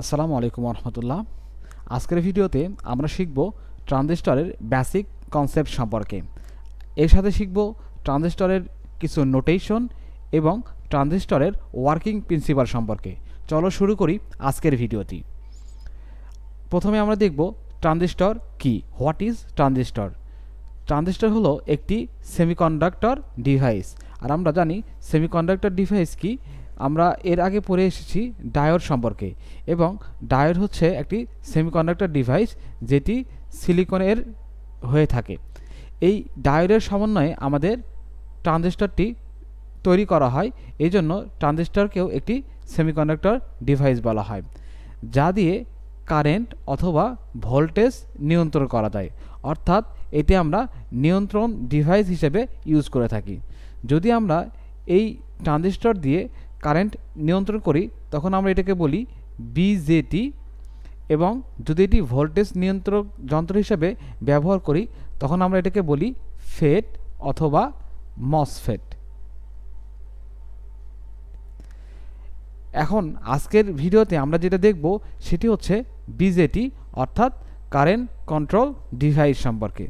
আসসালামু আলাইকুম রহমতুল্লাহ আজকের ভিডিওতে আমরা শিখব ট্রানজিস্টরের বেসিক কনসেপ্ট সম্পর্কে। এর সাথে শিখব ট্রানজিস্টরের কিছু নোটেশন এবং ট্রানজিস্টরের ওয়ার্কিং প্রিন্সিপাল সম্পর্কে। চলো শুরু করি আজকের ভিডিওটি। প্রথমে আমরা দেখব ট্রানজিস্টর কি হোয়াট ইজ ট্রানজিস্টর? ট্রানজিস্টর হলো একটি সেমিকন্ডাক্টর ডিভাইস আর আমরা জানি সেমিকন্ডাক্টর ডিভাইস কি আমরা এর আগে পড়ে এসেছি ডায়োড সম্পর্কে এবং ডায়োড হচ্ছে একটি সেমিকন্ডাক্টর ডিভাইস যেটি সিলিকনের হয়ে থাকে। এই ডায়োডের সমন্বয়ে আমাদের ট্রানজিস্টরটি তৈরি করা হয় এই জন্য ট্রানজিস্টরকেও একটি সেমিকন্ডাক্টর ডিভাইস বলা হয়, যা দিয়ে কারেন্ট অথবা ভোল্টেজ নিয়ন্ত্রণ করা যায়। অর্থাৎ এটি আমরা নিয়ন্ত্রণ ডিভাইস হিসেবে ইউজ করে থাকি। যদি আমরা এই ট্রানজিস্টর দিয়ে কারেন্ট নিয়ন্ত্রণ করি, তখন আমরা এটাকে বলি বিজেটি এবং যদি এটি ভোল্টেজ নিয়ন্ত্রক যন্ত্র হিসেবে ব্যবহার করি, তখন আমরা এটাকে বলি ফেট অথবা মসফেট। এখন আজকের ভিডিওতে আমরা যেটা দেখব, সেটি হচ্ছে বিজেটি অর্থাৎ কারেন্ট কন্ট্রোল ডিভাইস সম্পর্কে।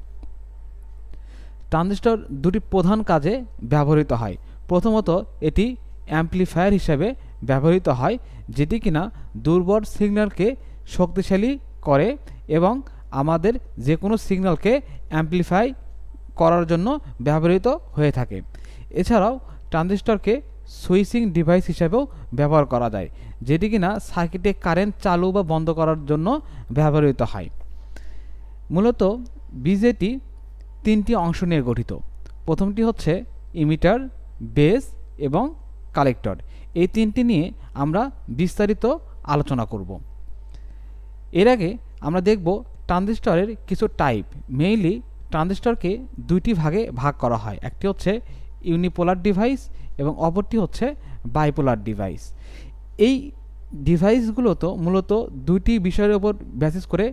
ট্রানজিস্টর দুটি প্রধান কাজে ব্যবহৃত হয়। প্রথমত এটি অ্যাম্পলিফায়ার হিসাবে ব্যবহৃত হয়, যেটি কিনা দুর্বল সিগন্যালকে শক্তিশালী করে এবং আমাদের যে কোনো সিগন্যালকে অ্যাম্পলিফাই করার জন্য ব্যবহৃত হয়ে থাকে। এছাড়াও ট্রানজিস্টরকে সুইচিং ডিভাইস হিসেবেও ব্যবহার করা যায়, যেটি কিনা সার্কিটে কারেন্ট চালু বা বন্ধ করার জন্য ব্যবহৃত হয়। মূলত বিজেটি তিনটি অংশ নিয়ে গঠিত। প্রথমটি হচ্ছে ইমিটার, বেস এবং কালেক্টর এই তিনটি নিয়ে আমরা বিস্তারিত আলোচনা করব। এর আগে আমরা দেখব ট্রানজিস্টরের কিছু টাইপ। মেইনলি ট্রানজিস্টরকে দুইটি ভাগে ভাগ করা হয়। একটি হচ্ছে ইউনিপোলার ডিভাইস এবং অপরটি হচ্ছে বাইপোলার ডিভাইস। এই ডিভাইসগুলো তো মূলত দুইটি বিষয়ের উপর বেসিস করে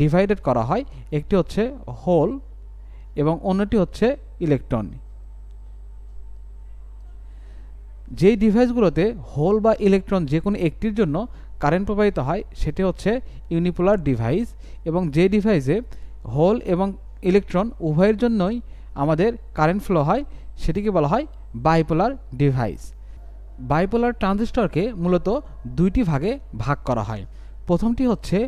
ডিভাইডেড করা হয়। একটি হচ্ছে হোল এবং অন্যটি হচ্ছে ইলেকট্রন। যেই ডিভাইসগুলোতে হোল বা ইলেকট্রন যে কোনো একটির জন্য কারেন্ট প্রবাহিত হয়, সেটি হচ্ছে ইউনিপোলার ডিভাইস এবং যে ডিভাইসে হোল এবং ইলেকট্রন উভয়ের জন্যই আমাদের কারেন্ট ফ্লো হয়, সেটিকে বলা হয় বাইপোলার ডিভাইস। বাইপোলার ট্রানজিস্টরকে মূলত দুইটি ভাগে ভাগ করা হয়। প্রথমটি হচ্ছে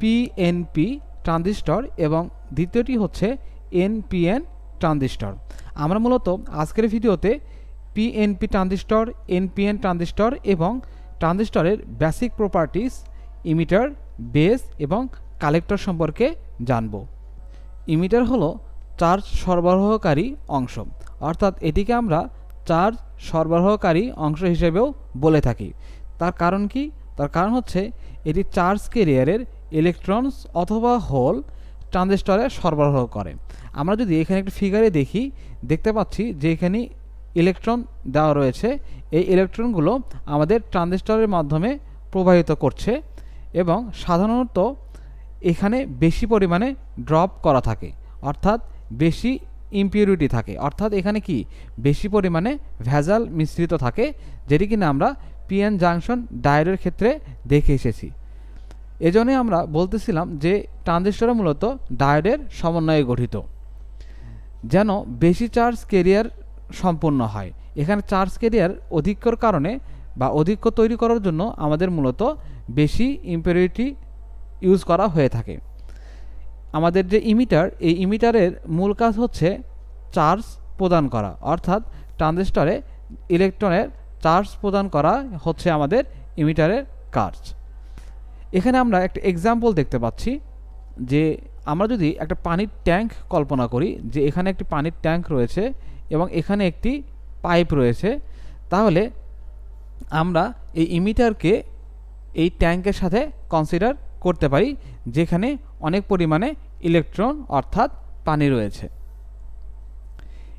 পিএনপি ট্রানজিস্টর এবং দ্বিতীয়টি হচ্ছে এনপিএন ট্রানজিস্টর। আমরা মূলত আজকের ভিডিওতে পিএনপি ট্রানজিস্টর এনপিএন ট্রানজিস্টর এবং ট্রানজিস্টরের বেসিক প্রপার্টিস ইমিটার বেস এবং কালেক্টর সম্পর্কে জানব। ইমিটার হলো চার্জ সরবরাহকারী অংশ। অর্থাৎ এটিকে আমরা চার্জ সরবরাহকারী অংশ হিসেবেও বলে থাকি। তার কারণ কি? তার কারণ হচ্ছে এটি চার্জ কেরিয়ারের ইলেকট্রনস অথবা হোল ট্রানজিস্টরে সরবরাহ করে। আমরা যদি এখানে একটা ফিগারে দেখি, দেখতে পাচ্ছি যে এখানে ইলেকট্রন দেওয়া রয়েছে। এই ইলেকট্রনগুলো আমাদের ট্রানজিস্টরের মাধ্যমে প্রবাহিত করছে এবং সাধারণত এখানে বেশি পরিমাণে ড্রপ করা থাকে, অর্থাৎ বেশি ইম্পিউরিটি থাকে। অর্থাৎ এখানে কি? বেশি পরিমাণে ভেজাল মিশ্রিত থাকে, যেটি কিনা আমরা পিএন জাংশন ডায়োডের ক্ষেত্রে দেখে এসেছি। এজন্য আমরা বলতেছিলাম যে ট্রানজিস্টর মূলত ডায়োডের সমন্বয়ে গঠিত। যেন বেশি চার্জ কেরিয়ার সম্পূর্ণ হয়। এখানে চার্জ কেরিয়ার অধিক্যর কারণে বা অধিক্য তৈরি করার জন্য আমাদের মূলত বেশি ইম্পিউরিটি ইউজ করা হয়ে থাকে। আমাদের যে ইমিটার এই ইমিটারের মূল কাজ হচ্ছে চার্জ প্রদান করা। অর্থাৎ ট্রানজিস্টরে ইলেকট্রনের চার্জ প্রদান করা হচ্ছে আমাদের ইমিটারের কাজ। এখানে আমরা একটা এক্সাম্পল দেখতে পাচ্ছি যে আমরা যদি একটা পানির ট্যাঙ্ক কল্পনা করি যে এখানে একটি পানির ট্যাঙ্ক রয়েছে এবং এখানে একটি পাইপ রয়েছে। তাহলে আমরা এই ইমিটারকে এই ট্যাঙ্কের সাথে কনসিডার করতে পারি, যেখানে অনেক পরিমাণে ইলেকট্রন অর্থাৎ পানি রয়েছে।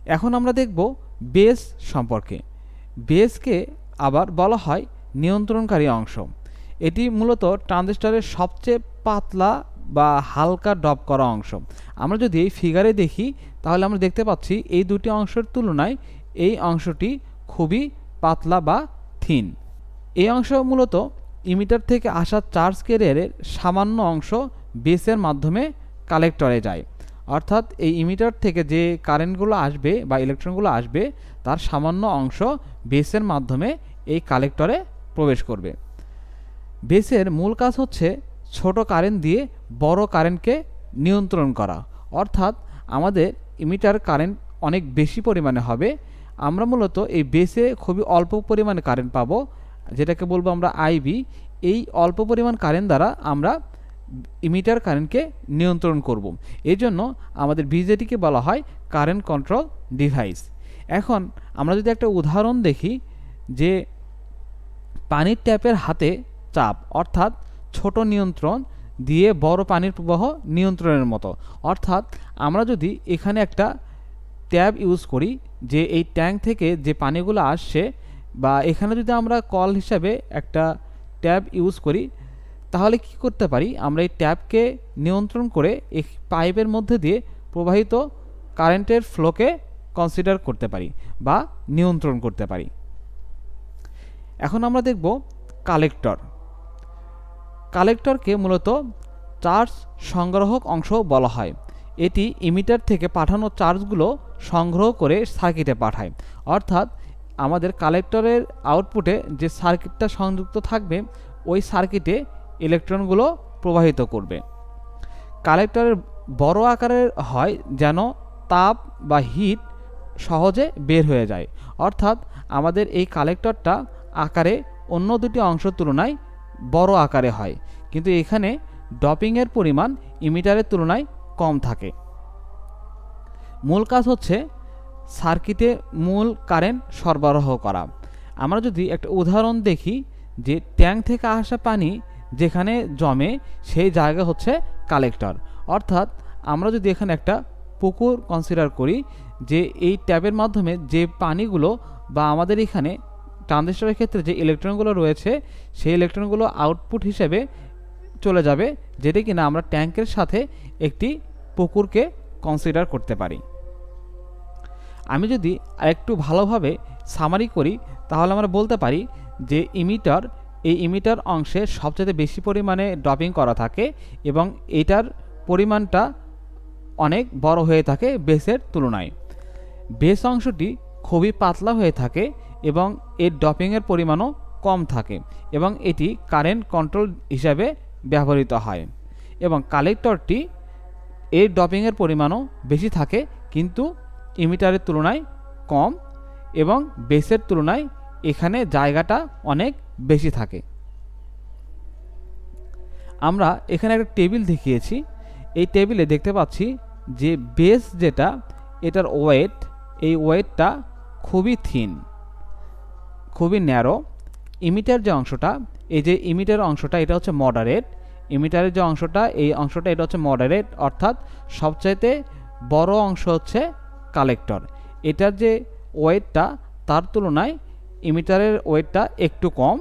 এখন আমরা দেখব বেস সম্পর্কে। বেসকে আবার বলা হয় নিয়ন্ত্রণকারী অংশ। এটি মূলত ট্রানজিস্টরের সবচেয়ে পাতলা বা হালকা ড্রপ করা অংশ। আমরা যদি এই ফিগারে দেখি, তাহলে আমরা দেখতে পাচ্ছি এই দুটি অংশের তুলনায় এই অংশটি খুবই পাতলা বা থিন। এই অংশ মূলত ইমিটার থেকে আসা চার্জ ক্যারিয়ারের সামান্য অংশ বেসের মাধ্যমে কালেক্টরে যায়। অর্থাৎ এই ইমিটার থেকে যে কারেন্টগুলো আসবে বা ইলেকট্রনগুলো আসবে, তার সামান্য অংশ বেসের মাধ্যমে এই কালেক্টরে প্রবেশ করবে। বেসের মূল কাজ হচ্ছে ছোট কারেন্ট দিয়ে বড় কারেন্টকে নিয়ন্ত্রণ করা। অর্থাৎ আমাদের ইমিটার কারেন্ট অনেক বেশি পরিমাণে হবে। আমরা মূলত এই বেসে খুবই অল্প পরিমাণে কারেন্ট পাবো, যেটাকে বলব আমরা আইবি এই অল্প পরিমাণ কারেন্ট দ্বারা আমরা ইমিটার কারেন্টকে নিয়ন্ত্রণ করব। এই জন্য আমাদের বিজেটিকে বলা হয় কারেন্ট কন্ট্রোল ডিভাইস। এখন আমরা যদি একটা উদাহরণ দেখি যে পানির ট্যাপের হাতে চাপ, অর্থাৎ ছোট নিয়ন্ত্রণ দিয়ে বড় পানির প্রবাহ নিয়ন্ত্রণের মতো। অর্থাৎ আমরা যদি এখানে একটা ট্যাব ইউজ করি যে এই ট্যাঙ্ক থেকে যে পানিগুলো আসছে বা এখানে যদি আমরা কল হিসাবে একটা ট্যাব ইউজ করি, তাহলে কি করতে পারি? আমরা এই ট্যাবকে নিয়ন্ত্রণ করে এই পাইপের মধ্যে দিয়ে প্রবাহিত কারেন্টের ফ্লোকে কনসিডার করতে পারি বা নিয়ন্ত্রণ করতে পারি। এখন আমরা দেখব কালেক্টর। কালেক্টরকে মূলত চার্জ সংগ্রাহক অংশ বলা হয়। এটি ইমিটার থেকে পাঠানো চার্জগুলো সংগ্রহ করে সার্কিটে পাঠায়। অর্থাৎ আমাদের কালেক্টরের আউটপুটে যে সার্কিটটা সংযুক্ত থাকবে, ওই সার্কিটে ইলেকট্রনগুলো প্রবাহিত করবে। কালেক্টরের বড় আকারের হয় যেন তাপ বা হিট সহজে বের হয়ে যায়। অর্থাৎ আমাদের এই কালেক্টরটা আকারে অন্য দুটি অংশের তুলনায় বড় আকারে হয়। কিন্তু এখানে ডপিংয়ের পরিমাণ ইমিটারের তুলনায় কম থাকে। মূল কাজ হচ্ছে সার্কিটে মূল কারেন্ট সরবরাহ করা। আমরা যদি একটা উদাহরণ দেখি যে ট্যাঙ্ক থেকে আসা পানি যেখানে জমে সেই জায়গা হচ্ছে কালেক্টর। অর্থাৎ আমরা যদি এখানে একটা পুকুর কনসিডার করি যে এই ট্যাবের মাধ্যমে যে পানিগুলো বা আমাদের এখানে ট্রানজিস্টরের ক্ষেত্রে যে ইলেকট্রনগুলো রয়েছে, সেই ইলেকট্রনগুলো আউটপুট হিসেবে চলে যাবে, যেটি কিনা আমরা ট্যাঙ্কের সাথে একটি পুকুরকে কনসিডার করতে পারি। আমি যদি আরেকটু ভালোভাবে সামারি করি, তাহলে আমরা বলতে পারি যে ইমিটার এই ইমিটার অংশে সবচেয়ে বেশি পরিমাণে ড্রপিং করা থাকে এবং এটার পরিমাণটা অনেক বড় হয়ে থাকে বেসের তুলনায়। বেস অংশটি খুবই পাতলা হয়ে থাকে এবং এর ড্রপিংয়ের পরিমাণও কম থাকে এবং এটি কারেন্ট কন্ট্রোল হিসাবে ব্যবহৃত হয় এবং কালেক্টরটি এর ড্রপিংয়ের পরিমাণও বেশি থাকে কিন্তু ইমিটারের তুলনায় কম এবং বেসের তুলনায় এখানে জায়গাটা অনেক বেশি থাকে। আমরা এখানে একটা টেবিল দেখিয়েছি। এই টেবিলে দেখতে পাচ্ছি যে বেস যেটা, এটার ওয়েট, এই ওয়েটটা খুবই থিন। খুবই ন্যারো ইমিটার যে অংশটা, এই যে ইমিটার অংশটা, এটা হচ্ছে মডারেট ইমিটারের যে অংশটা, এই অংশটা, এটা হচ্ছে মডারেট অর্থাৎ সবচাইতে বড় অংশ হচ্ছে কালেক্টর এটার যে ওয়েটটা, তার তুলনায় ইমিটারের ওয়েটটা একটু কম,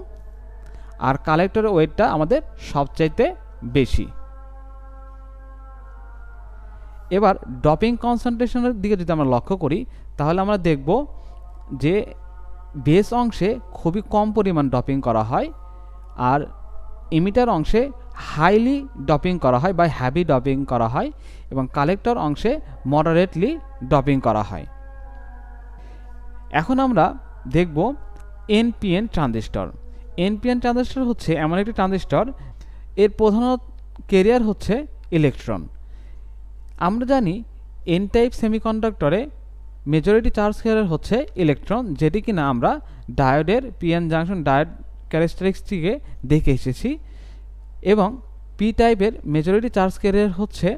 আর কালেক্টরের ওয়েটটা আমাদের সবচাইতে বেশি। এবার ডপিং কনসেন্ট্রেশনের দিকে যদি আমরা লক্ষ্য করি, তাহলে আমরা দেখব যে বেস অংশে খুবই কম পরিমাণ ডপিং করা হয় আর ইমিটার অংশে হাইলি ডপিং করা হয় বা হ্যাভি ডপিং করা হয় এবং কালেক্টর অংশে মডারেটলি ডপিং করা হয়। এখন আমরা দেখব এনপিএন ট্রানজিস্টর এনপিএন ট্রানজিস্টর হচ্ছে এমন একটি ট্রানজিস্টর এর প্রধান কেরিয়ার হচ্ছে ইলেকট্রন আমরা জানি এন টাইপ সেমিকন্ডাক্টরে মেজরিটি চার্জ ক্যারিয়ার হচ্ছে ইলেকট্রন যেটি কিনা আমরা ডায়োডের পিএন জাংশন ডায়োড ক্যারেক্টারিস্টিকে দেখে এসেছি, এবং পি টাইপের মেজরিটি চার্জ ক্যারিয়ার হচ্ছে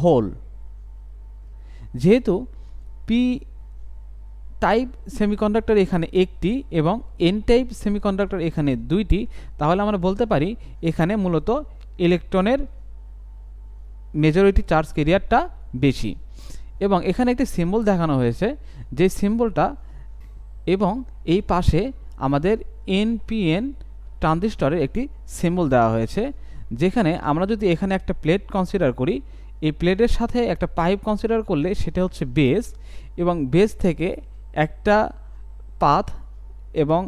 হোল যেহেতু পি টাইপ সেমিকন্ডাক্টর এখানে একটি এবং এন টাইপ সেমিকন্ডাক্টর এখানে দুইটি, তাহলে আমরা বলতে পারি এখানে মূলত ইলেকট্রনের মেজরিটি চার্জ কেরিয়ারটা বেশি। এবং এখানে একটি সিম্বল দেখানো হয়েছে, যে সিম্বলটা এবং এই পাশে আমাদের এনপিএন ট্রানজিস্টরের একটি সিম্বল দেওয়া হয়েছে, যেখানে আমরা যদি এখানে একটা প্লেট কনসিডার করি, এই প্লেটের সাথে একটা পাইপ কনসিডার করলে সেটা হচ্ছে বেস এবং বেস থেকে একটা পাথ এবং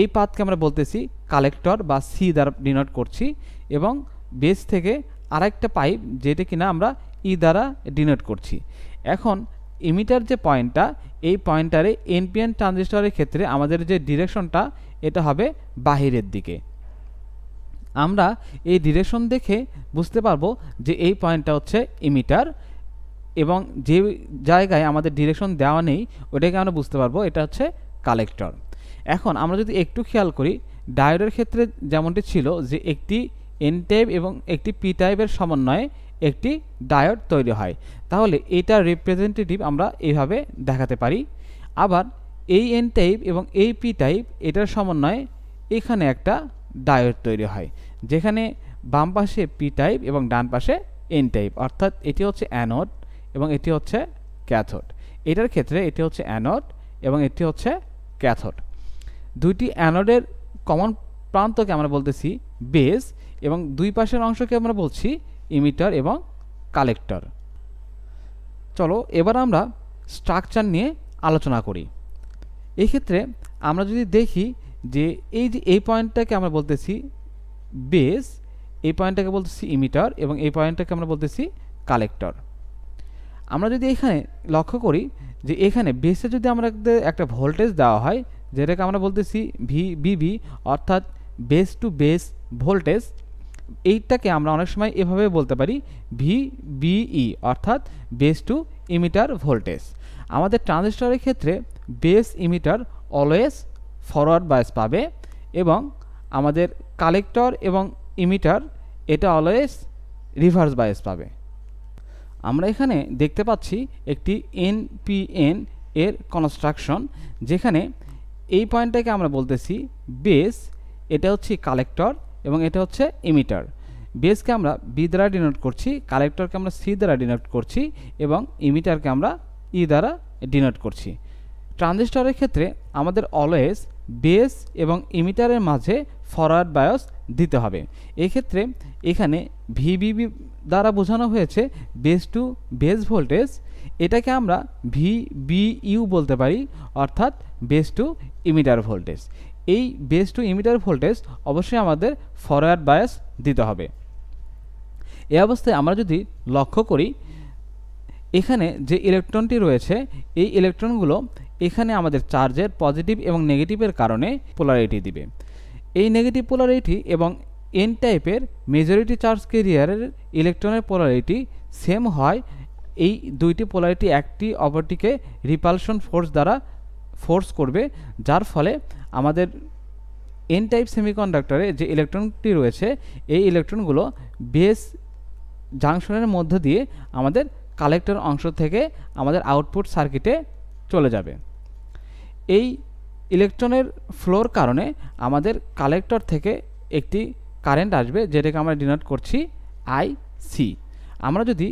এই পাথকে আমরা বলতেছি কালেক্টর বা সি দ্বারা ডিনোট করছি এবং বেস থেকে আরেকটা পাইপ যেটা কিনা আমরা ই দ্বারা ডিনোট করছি। এখন ইমিটার যে পয়েন্টটা এই পয়েন্টারে এনপিএন ট্রানজিস্টরের ক্ষেত্রে আমাদের যে ডিরেকশনটা এটা হবে বাহিরের দিকে। আমরা এই ডিরেকশন দেখে বুঝতে পারব যে এই পয়েন্টটা হচ্ছে ইমিটার এবং যে জায়গায় আমাদের ডিরেকশন দেওয়া নেই, ওটাকে আমরা বুঝতে পারব, এটা হচ্ছে কালেক্টর এখন আমরা যদি একটু খেয়াল করি ডায়োডের ক্ষেত্রে যেমনটি ছিল যে একটি এন টাইপ এবং একটি পি টাইপের সমন্বয়ে একটি ডায়োড তৈরি হয়। তাহলে এটার রিপ্রেজেন্টেটিভ আমরা এইভাবে দেখাতে পারি। আবার এই এন টাইপ এবং এই পি টাইপ এটার সমন্বয়ে এখানে একটা ডায়োড তৈরি হয়, যেখানে বাম পাশে পি টাইপ এবং ডান পাশে এন টাইপ অর্থাৎ এটি হচ্ছে অ্যানোড এবং এটি হচ্ছে ক্যাথোড এটার ক্ষেত্রে এটি হচ্ছে অ্যানোড এবং এটি হচ্ছে ক্যাথোড দুইটি অ্যানোডের কমন প্রান্তকে আমরা বলতেছি বেস এবং দুই পাশের অংশকে আমরা বলছি ইমিটার এবং কালেক্টর চলো, এবার আমরা স্ট্রাকচার নিয়ে আলোচনা করি। এক্ষেত্রে আমরা যদি দেখি যে এই যে এই পয়েন্টটাকে আমরা বলতেছি বেস এই পয়েন্টটাকে বলতেছি ইমিটার এবং এই পয়েন্টটাকে আমরা বলতেছি কালেক্টর আমরা যদি এখানে লক্ষ্য করি যে এখানে বেসে যদি আমরা একটা ভোল্টেজ দেওয়া হয়, যেটাকে আমরা বলতেছি ভি বিবি অর্থাৎ বেস টু বেস ভোল্টেজ এইটাকে আমরা অনেক সময় এভাবে বলতে পারি ভি বিই অর্থাৎ বেস টু ইমিটার ভোল্টেজ আমাদের ট্রানজিস্টরের ক্ষেত্রে base emitter always forward bias পাবে এবং আমাদের কালেক্টর এবং ইমিটার এটা অলওয়েজ রিভার্স বায়াস পাবে। আমরা এখানে দেখতে পাচ্ছি একটি এনপিএন এর কনস্ট্রাকশন যেখানে এই পয়েন্টটাকে আমরা বলতেছি বেস এটা হচ্ছে কালেক্টর এবং এটা হচ্ছে ইমিটার বেসকে আমরা বি দ্বারা ডিনোট করছি কালেক্টরকে আমরা সি দ্বারা ডিনোট করছি এবং ইমিটারকে আমরা ই দ্বারা ডিনোট করছি। ট্রানজিস্টরের ক্ষেত্রে আমাদের অলওয়েজ বেস এবং ইমিটারের মাঝে ফরওয়ার্ড বায়স দিতে হবে। এক্ষেত্রে এখানে ভিবিবি দ্বারা বোঝানো হয়েছে বেস টু বেস ভোল্টেজ এটাকে আমরা ভি ইউ বলতে পারি, অর্থাৎ বেস টু ইমিটার ভোল্টেজ এই বেস টু ইমিটার ভোল্টেজ অবশ্যই আমাদের ফরওয়ার্ড বায়াস দিতে হবে। এ অবস্থায় আমরা যদি লক্ষ্য করি, এখানে যে ইলেকট্রনটি রয়েছে, এই ইলেকট্রনগুলো এখানে আমাদের চার্জের পজিটিভ এবং নেগেটিভের কারণে পোলারিটি দিবে। এই নেগেটিভ পোলারিটি এবং এন টাইপের মেজরিটি চার্জ কেরিয়ারের ইলেকট্রনের পোলারিটি সেম হয়, এই দুইটি পোলারিটি একটি অপরটিকে রিপালশন ফোর্স দ্বারা ফোর্স করবে, যার ফলে আমাদের এন টাইপ সেমিকন্ডাক্টরে যে ইলেকট্রনটি রয়েছে, এই ইলেকট্রনগুলো বেস জাংশনের মধ্য দিয়ে আমাদের কালেক্টর অংশ থেকে আমাদের আউটপুট সার্কিটে চলে যাবে। এই ইলেকট্রনের ফ্লোর কারণে আমাদের কালেক্টর থেকে একটি কারেন্ট আসবে, যেটাকে আমরা ডিনোট করছি আই সি আমরা যদি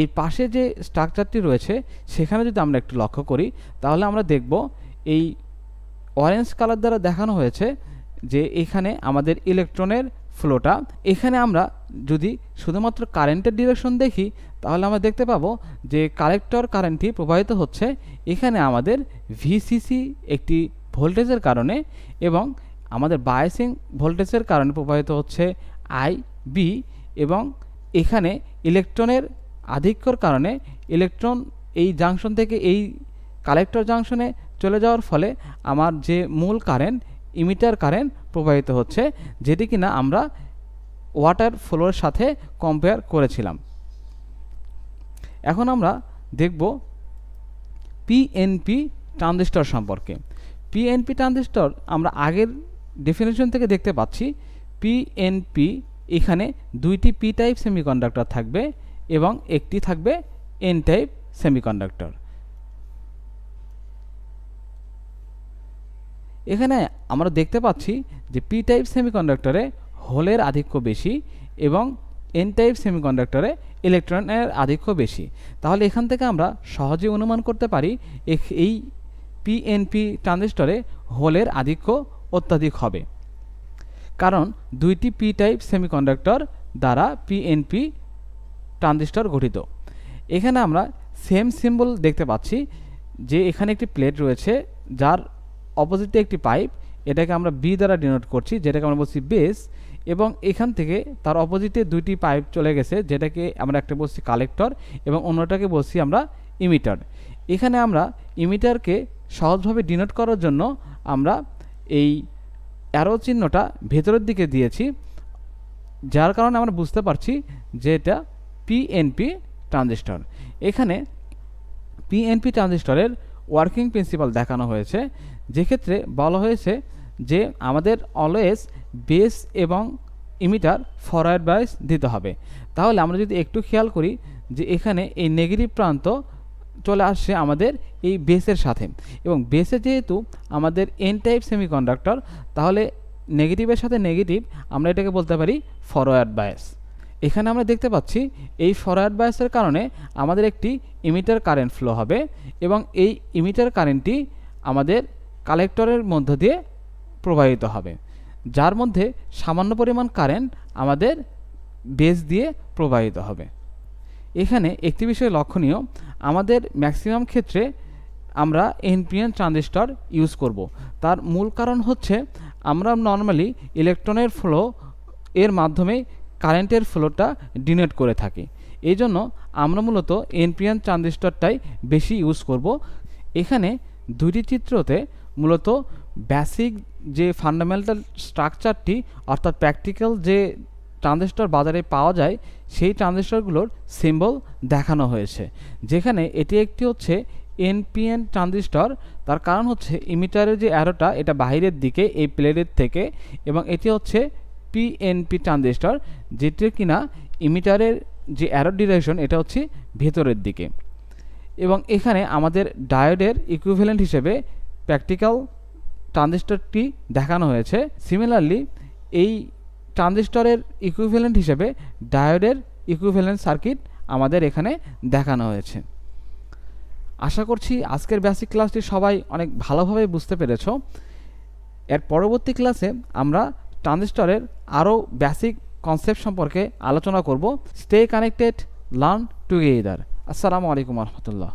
এই পাশে যে স্ট্রাকচারটি রয়েছে, সেখানে যদি আমরা একটু লক্ষ্য করি, তাহলে আমরা দেখব এই অরেঞ্জ কালার দ্বারা দেখানো হয়েছে যে এখানে আমাদের ইলেকট্রনের ফ্লোটা এখানে আমরা যদি শুধুমাত্র কারেন্টের ডিরেকশন দেখি, তাহলে আমরা দেখতে পাবো যে কালেক্টর কারেন্টটি প্রবাহিত হচ্ছে এখানে আমাদের ভিসিসি একটি ভোল্টেজের কারণে এবং আমাদের বায়াসিং ভোল্টেজের কারণে প্রবাহিত হচ্ছে আই বি এবং এখানে ইলেকট্রনের আধিক্যর কারণে ইলেকট্রন এই জাংশন থেকে এই কালেক্টর জাংশনে চলে যাওয়ার ফলে আমার যে মূল কারেন্ট ইমিটার কারেন্ট প্রবাহিত হচ্ছে, যেটি কিনা আমরা ওয়াটার ফ্লোর সাথে কম্পেয়ার করেছিলাম। এখন আমরা দেখব পিএনপি ট্রানজিস্টর সম্পর্কে। পিএনপি ট্রানজিস্টর আমরা আগের ডেফিনেশন থেকে দেখতে পাচ্ছি পিএনপি এখানে দুইটি পি টাইপ সেমিকন্ডাক্টর থাকবে এবং একটি থাকবে এন টাইপ সেমিকন্ডাক্টর এখানে আমরা দেখতে পাচ্ছি যে পি টাইপ সেমিকন্ডাক্টরে হোলের আধিক্য বেশি এবং এন টাইপ সেমিকন্ডাক্টরে ইলেকট্রনের আধিক্য বেশি। তাহলে এখান থেকে আমরা সহজে অনুমান করতে পারি এই পিএনপি ট্রানজিস্টরে হোলের আধিক্য অত্যাধিক হবে। কারণ দুইটি পি টাইপ সেমিকন্ডাক্টর দ্বারা পিএনপি ট্রানজিস্টর গঠিত। এখানে আমরা সেম সিম্বল দেখতে পাচ্ছি যে এখানে একটি প্লেট রয়েছে যার অপোজিটে একটি পাইপ, এটাকে আমরা বি দ্বারা ডিনোট করছি, যেটাকে আমরা বলছি বেস এবং এখান থেকে তার অপোজিটে দুইটি পাইপ চলে গেছে, যেটাকে আমরা একটা বলছি কালেক্টর এবং অন্যটাকে বলছি আমরা ইমিটার এখানে আমরা ইমিটারকে সহজভাবে ডিনোট করার জন্য আমরা এই অ্যারো চিহ্নটা ভেতরের দিকে দিয়েছি, যার কারণে আমরা বুঝতে পারছি যে এটা পিএনপি ট্রানজিস্টর এখানে পিএনপি ট্রানজিস্টরের ওয়ার্কিং প্রিন্সিপাল দেখানো হয়েছে যেক্ষেত্রে বলা হয়েছে যে আমাদের অলওয়েজ বেস এবং ইমিটার ফরওয়ার্ড বায়াস দিতে হবে। তাহলে আমরা যদি একটু খেয়াল করি যে এখানে এই নেগেটিভ প্রান্ত চলে আসছে আমাদের এই বেসের সাথে। এবং বেসে যেহেতু আমাদের এন টাইপ সেমিকন্ডাক্টর তাহলে নেগেটিভের সাথে নেগেটিভ আমরা এটাকে বলতে পারি ফরওয়ার্ড বায়াস এখানে আমরা দেখতে পাচ্ছি এই ফরওয়ার্ড বায়াসের কারণে আমাদের একটি ইমিটার কারেন্ট ফ্লো হবে এবং এই ইমিটার কারেন্টটি আমাদের কালেক্টরের মধ্য দিয়ে প্রবাহিত হবে, যার মধ্যে সামান্য পরিমাণ কারেন্ট আমাদের বেস দিয়ে প্রবাহিত হবে। এখানে একটি বিষয় লক্ষণীয়, আমাদের ম্যাক্সিমাম ক্ষেত্রে আমরা এনপিএন ট্রানজিস্টর ইউজ করব। তার মূল কারণ হচ্ছে, আমরা নর্মালি ইলেকট্রনের ফ্লো এর মাধ্যমে কারেন্টের ফ্লোটা ডিনেট করে থাকি। এই জন্য আমরা মূলত এনপিএন ট্রানজিস্টরটাই বেশি ইউজ করব। এখানে দুইটি চিত্রতে মূলত বেসিক যে ফান্ডামেন্টাল স্ট্রাকচারটি অর্থাৎ প্র্যাকটিক্যাল যে ট্রানজিস্টর বাজারে পাওয়া যায়, সেই ট্রানজিস্টরগুলোর সিম্বল দেখানো হয়েছে। যেখানে এটি একটি হচ্ছে এনপিএন ট্রানজিস্টর তার কারণ হচ্ছে ইমিটারের যে অ্যারোটা এটা বাইরের দিকে, এই প্লেটের থেকে, এবং এটি হচ্ছে পিএনপি ট্রানজিস্টর যেটির কিনা ইমিটারের যে অ্যারো ডিরেকশন এটা হচ্ছে ভেতরের দিকে। এবং এখানে আমাদের ডায়োডের ইকুইভ্যালেন্ট হিসেবে প্র্যাকটিক্যাল ট্রানজিস্টরটি দেখানো হয়েছে। সিমিলারলি এই ট্রানজিস্টরের ইকুইভ্যালেন্ট হিসেবে ডায়োডের ইকুইভ্যালেন্ট সার্কিট আমাদের এখানে দেখানো হয়েছে। আশা করছি আজকের বেসিক ক্লাসটি সবাই অনেক ভালোভাবে বুঝতে পেরেছ। এর পরবর্তী ক্লাসে আমরা ট্রানজিস্টরের আরও বেসিক কনসেপ্ট সম্পর্কে আলোচনা করব। স্টে কানেক্টেড লার্ন টুগেদার আসসালামু আলাইকুম রহমতুল্লাহ।